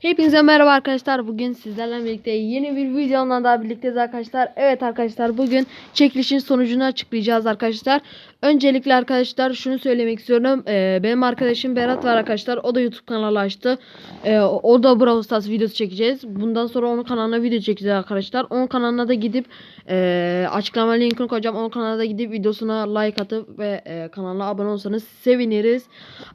Hepinize merhaba arkadaşlar. Bugün sizlerle birlikte yeni bir videomla daha birlikteyiz arkadaşlar. Evet arkadaşlar bugün çekilişin sonucunu açıklayacağız arkadaşlar. Öncelikle arkadaşlar şunu söylemek istiyorum. Ee, benim arkadaşım Berat var arkadaşlar. O da YouTube kanalı açtı. Ee, o da Brawl Stars videosu çekeceğiz. Bundan sonra onun kanalına video çekeceğiz arkadaşlar. Onun kanalına da gidip e, açıklama linkini koyacağım. Onun kanalına da gidip videosuna like atıp ve e, kanalına abone olsanız seviniriz.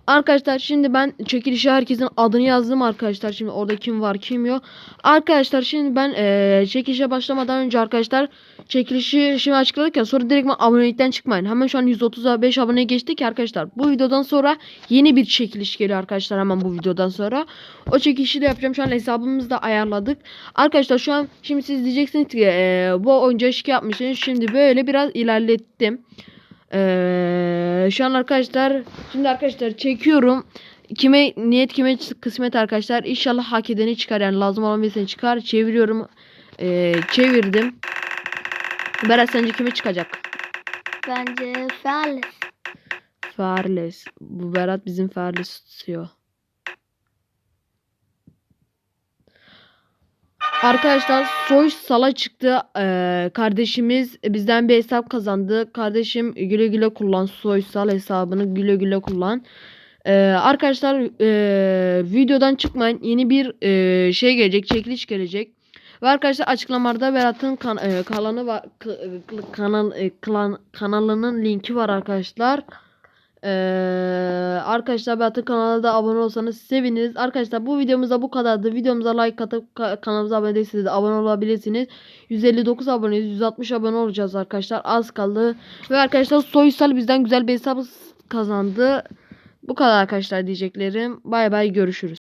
Arkadaşlar şimdi ben çekilişe herkesin adını yazdım arkadaşlar. Şimdi orada kim var kim yok. Arkadaşlar şimdi ben eee çekilişe başlamadan önce arkadaşlar çekilişi şimdi açıkladık ya sonra direkt abonelikten çıkmayın. Hemen şu an 135 aboneye geçtik arkadaşlar. Bu videodan sonra yeni bir çekiliş geliyor arkadaşlar hemen bu videodan sonra. O çekilişi de yapacağım. Şu an hesabımızı da ayarladık. Arkadaşlar şu an şimdi siz diyeceksiniz ki eee, bu oyuncağı şike yapmışsınız. Şimdi böyle biraz ilerlettim. Eee, şu an arkadaşlar şimdi arkadaşlar çekiyorum. Kime niyet kime kısmet arkadaşlar. İnşallah hak edeni çıkar yani lazım olan birisini çıkar. Çeviriyorum. Eee, çevirdim. Berat sence kime çıkacak? Bence Fearless. Farles. Bu Berat bizim Farles tutuyor. Arkadaşlar soy sala çıktı. Ee, kardeşimiz bizden bir hesap kazandı. Kardeşim güle güle kullan soysal hesabını güle güle kullan. Ee, arkadaşlar ee, videodan çıkmayın. Yeni bir ee, şey gelecek, çekiliş gelecek. Ve arkadaşlar açıklamalarda Berat'ın kan, ee, kanalı var, kanal ee, klan, kanalının linki var arkadaşlar. Ee, arkadaşlar Berat'ın kanalına da abone olsanız seviniriz. Arkadaşlar bu videomuzda bu kadardı. Videomuza like atıp ka- kanalımıza abone değilseniz de abone olabilirsiniz. 159 aboneyiz. 160 abone olacağız arkadaşlar. Az kaldı. Ve arkadaşlar Soysal bizden güzel bir hesap kazandı. Bu kadar arkadaşlar diyeceklerim. Bay bay görüşürüz.